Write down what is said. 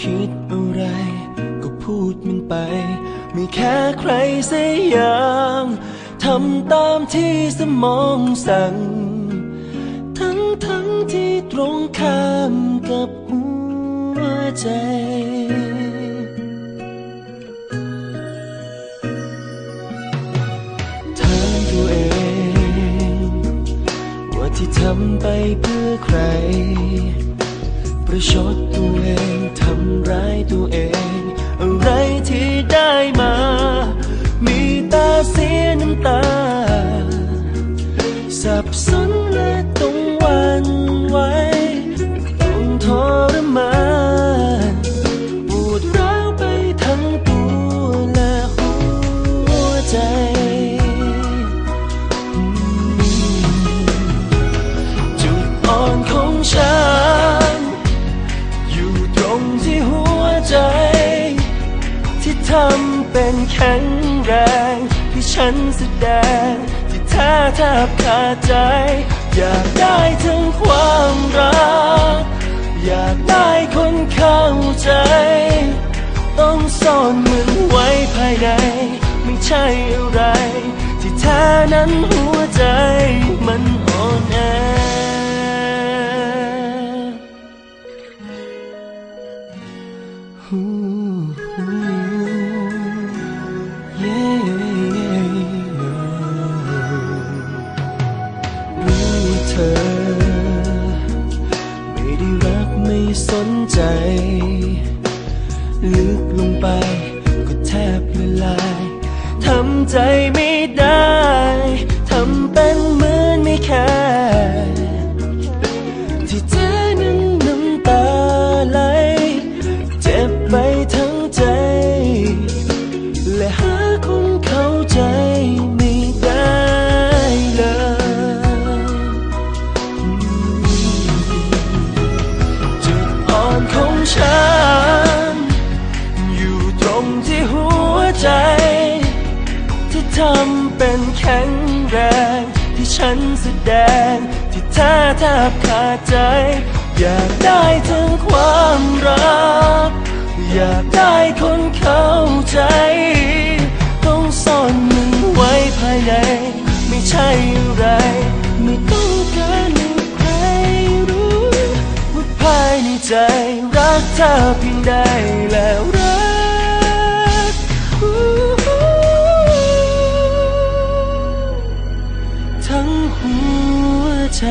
คิดอะไรก็พูดมันไป ไม่แค่ใครเสียอย่างทำตามที่สมองสั่ง ทั้งทั้งที่ตรงข้ามกับหัวใจถามตัวเอง ว่าที่ทำไปเพื่อใคร ประชดตัวเองทำร้ายตัวเอง อะไรที่ได้มา มีตาเสียน้ำตา สับสนและต้องวันไหว ทำเป็นแข็งแรงที่ฉันแสดง ที่แท้แทบขาดใจ อยากได้ทั้งความรัก อยากได้คนเข้าใจ ต้องซ่อนมันไว้ภายใน ไม่ใช่อะไร ที่แท้นั้นหัวใจมันอ่อนแอ เธอ ไม่ได้รักไม่สนใจ ลึกลงไปก็แทบละลายทำใจไม่ำเป็นแข็งแรง ที่ฉันแสดง ที่แท้แทบขาดใจ อยากได้ทั้งความรัก อยากได้คนเข้าใจ ต้องซ่อนมันไว้ภายใน ไม่ใช่อะไร ไม่ต้องการให้ใครรู้ ว่าภายในใจรักเธอเพียงใดแล้ว ทั้งหัวใจ